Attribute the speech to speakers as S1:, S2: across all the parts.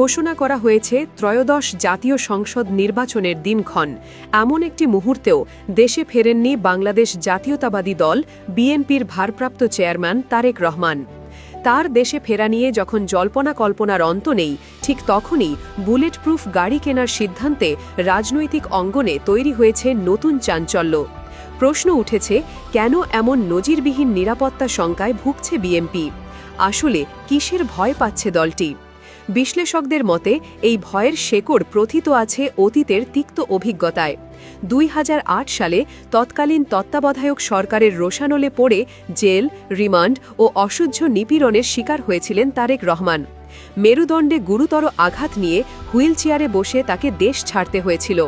S1: ঘোষণা করা হয়েছে ত্রয়োদশ জাতীয় সংসদ নির্বাচনের দিনক্ষণ। এমন একটি মুহূর্তেও দেশে ফেরেননি বাংলাদেশ জাতীয়তাবাদী দল, বিএনপির ভারপ্রাপ্ত চেয়ারম্যান তারেক রহমান। তার দেশে ফেরা নিয়ে যখন জল্পনা কল্পনার অন্ত নেই, ঠিক তখনই বুলেট প্রুফ গাড়ি কেনার সিদ্ধান্তে রাজনৈতিক অঙ্গনে তৈরি হয়েছে নতুন চাঞ্চল্য। প্রশ্ন উঠেছে, কেন এমন নজিরবিহীন নিরাপত্তা শঙ্কায় ভুগছে বিএনপি? আসলে কিসের ভয় পাচ্ছে দলটি? বিশ্লেষকদের মতে, এই ভয়ের শেকড় প্রথিত আছে অতীতের তিক্ত অভিজ্ঞতায়। দুই হাজার আট সালে তৎকালীন তত্ত্বাবধায়ক সরকারের রোশানলে পড়ে জেল, রিমান্ড ও অসহ্য নিপীড়নের শিকার হয়েছিলেন তারেক রহমান। মেরুদণ্ডে গুরুতর আঘাত নিয়ে হুইল চেয়ারে বসে তাকে দেশ ছাড়তে হয়েছিল।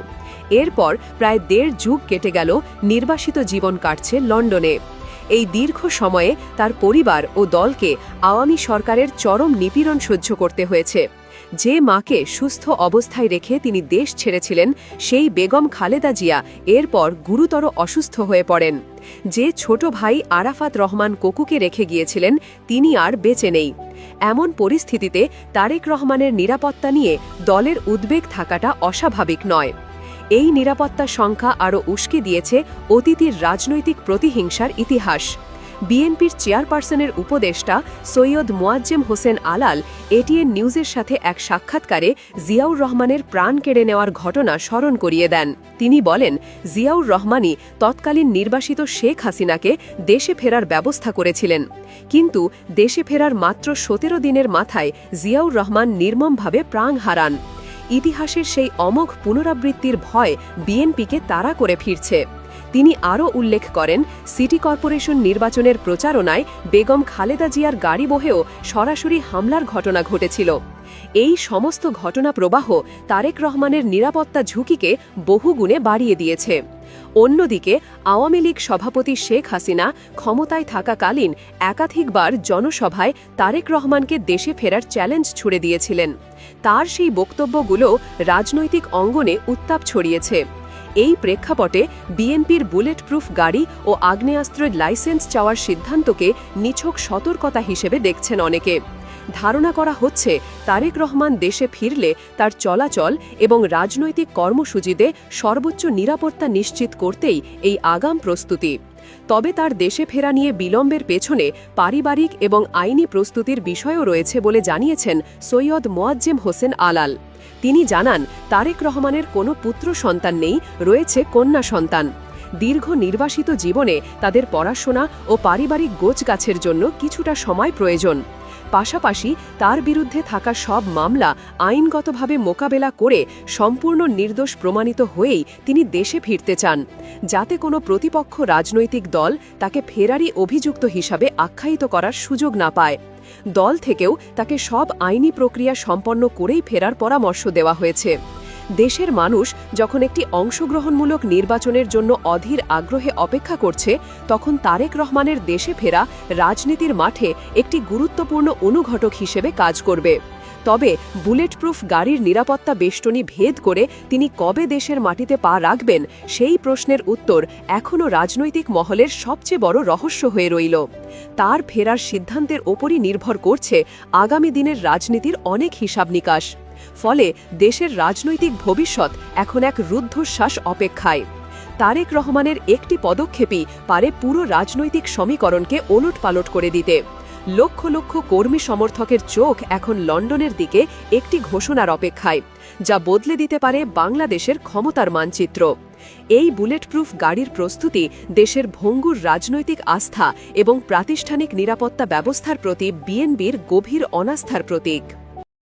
S1: এরপর প্রায় দেড় যুগ কেটে গেল, নির্বাসিত জীবন কাটছে লন্ডনে। এই দীর্ঘ সময়ে তার পরিবার ও দলকে আওয়ামী সরকারের চরম নিপীড়ন সহ্য করতে হয়েছে। যে মাকে সুস্থ অবস্থায় রেখে তিনি দেশ ছেড়েছিলেন, সেই বেগম খালেদা জিয়া এরপর গুরুতর অসুস্থ হয়ে পড়েন। যে ছোট ভাই আরাফাত রহমান কোকুকে রেখে গিয়েছিলেন, তিনি আর বেঁচে নেই। এমন পরিস্থিতিতে তারেক রহমানের নিরাপত্তা নিয়ে দলের উদ্বেগ থাকাটা অস্বাভাবিক নয়। এই নিরাপত্তা সংখ্যা আরও উস্কে দিয়েছে অতীতের রাজনৈতিক প্রতিহিংসার ইতিহাস। বিএনপির চেয়ারপারসনের উপদেষ্টা সৈয়দ মোয়াজ্জেম হোসেন আলাল এটিএন নিউজের সাথে এক সাক্ষাৎকারে জিয়াউর রহমানের প্রাণ কেড়ে নেওয়ার ঘটনা স্মরণ করিয়ে দেন। তিনি বলেন, জিয়াউর রহমানই তৎকালীন নির্বাসিত শেখ হাসিনাকে দেশে ফেরার ব্যবস্থা করেছিলেন। কিন্তু দেশে ফেরার মাত্র সতেরো দিনের মাথায় জিয়াউর রহমান নির্মমভাবে প্রাণ হারান। ইতিহাসের সেই অমোঘ পুনরাবৃত্তির ভয় বিএনপিকে তাড়া করে ফিরছে। তিনি আরও উল্লেখ করেন, সিটি কর্পোরেশন নির্বাচনের প্রচারণায় বেগম খালেদা জিয়ার গাড়ি বহেও সরাসরি হামলার ঘটনা ঘটেছিল। এই সমস্ত ঘটনা প্রবাহ তারেক রহমানের নিরাপত্তা ঝুঁকিকে বহুগুণে বাড়িয়ে দিয়েছে। অন্যদিকে, আওয়ামী লীগ সভাপতি শেখ হাসিনা ক্ষমতায় থাকাকালীন একাধিকবার জনসভায় তারেক রহমানকে দেশে ফেরার চ্যালেঞ্জ ছুড়ে দিয়েছিলেন। তার সেই বক্তব্যগুলো রাজনৈতিক অঙ্গনে উত্তাপ ছড়িয়েছে। এই প্রেক্ষাপটে বিএনপির বুলেট প্রুফ গাড়ি ও আগ্নেয়াস্ত্রের লাইসেন্স চাওয়ার সিদ্ধান্তকে নিছক সতর্কতা হিসেবে দেখছেন অনেকে। ধারণা করা হচ্ছে, তারেক রহমান দেশে ফিরলে তার চলাচল এবং রাজনৈতিক কর্মসূচিতে সর্বোচ্চ নিরাপত্তা নিশ্চিত করতেই এই আগাম প্রস্তুতি। তবে তার দেশে ফেরা নিয়ে বিলম্বের পেছনে পারিবারিক এবং আইনি প্রস্তুতির বিষয়ও রয়েছে বলে জানিয়েছেন সৈয়দ মোয়াজ্জেম হোসেন আলাল। তিনি জানান, তারেক রহমানের কোনো পুত্র সন্তান নেই, রয়েছে কন্যা সন্তান। দীর্ঘ নির্বাসিত জীবনে তাদের পড়াশোনা ও পারিবারিক গোছগাছের জন্য কিছুটা সময় প্রয়োজন। পাশাপাশি তার বিরুদ্ধে থাকা সব মামলা আইনগতভাবে মোকাবেলা করে সম্পূর্ণ নির্দোষ প্রমাণিত হয়েই তিনি দেশে ফিরতে চান, যাতে কোনো প্রতিপক্ষ রাজনৈতিক দল তাকে ফেরারি অভিযুক্ত হিসাবে আখ্যায়িত করার সুযোগ না পায়। দল থেকেও তাকে সব আইনি প্রক্রিয়া সম্পন্ন করেই ফেরার পরামর্শ দেওয়া হয়েছে। দেশের মানুষ যখন একটি অংশগ্রহণমূলক নির্বাচনের জন্য অধীর আগ্রহে অপেক্ষা করছে, তখন তারেক রহমানের দেশে ফেরা রাজনীতির মাঠে একটি গুরুত্বপূর্ণ অনুঘটক হিসেবে কাজ করবে। তবে বুলেট প্রুফ গাড়ির নিরাপত্তা বেষ্টনী ভেদ করে তিনি কবে দেশের মাটিতে পা রাখবেন, সেই প্রশ্নের উত্তর এখনও রাজনৈতিক মহলের সবচেয়ে বড় রহস্য হয়ে রইল। তার ফেরার সিদ্ধান্তের ওপরই নির্ভর করছে আগামী দিনের রাজনীতির অনেক হিসাব নিকাশ ফলে দেশের রাজনৈতিক ভবিষ্যৎ এখন এক রুদ্ধশ্বাস অপেক্ষায়। তারেক রহমানের একটি পদক্ষেপই পারে পুরো রাজনৈতিক সমীকরণকে ওলট পালট করে দিতে। লক্ষ লক্ষ কর্মী সমর্থকের চোখ এখন লন্ডনের দিকে একটি ঘোষণার অপেক্ষায়, যা বদলে দিতে পারে বাংলাদেশের ক্ষমতার মানচিত্র। এই বুলেটপ্রুফ গাড়ির প্রস্তুতি দেশের ভঙ্গুর রাজনৈতিক আস্থা এবং প্রাতিষ্ঠানিক নিরাপত্তা ব্যবস্থার প্রতি বিএনবির গভীর অনাস্থার প্রতীক।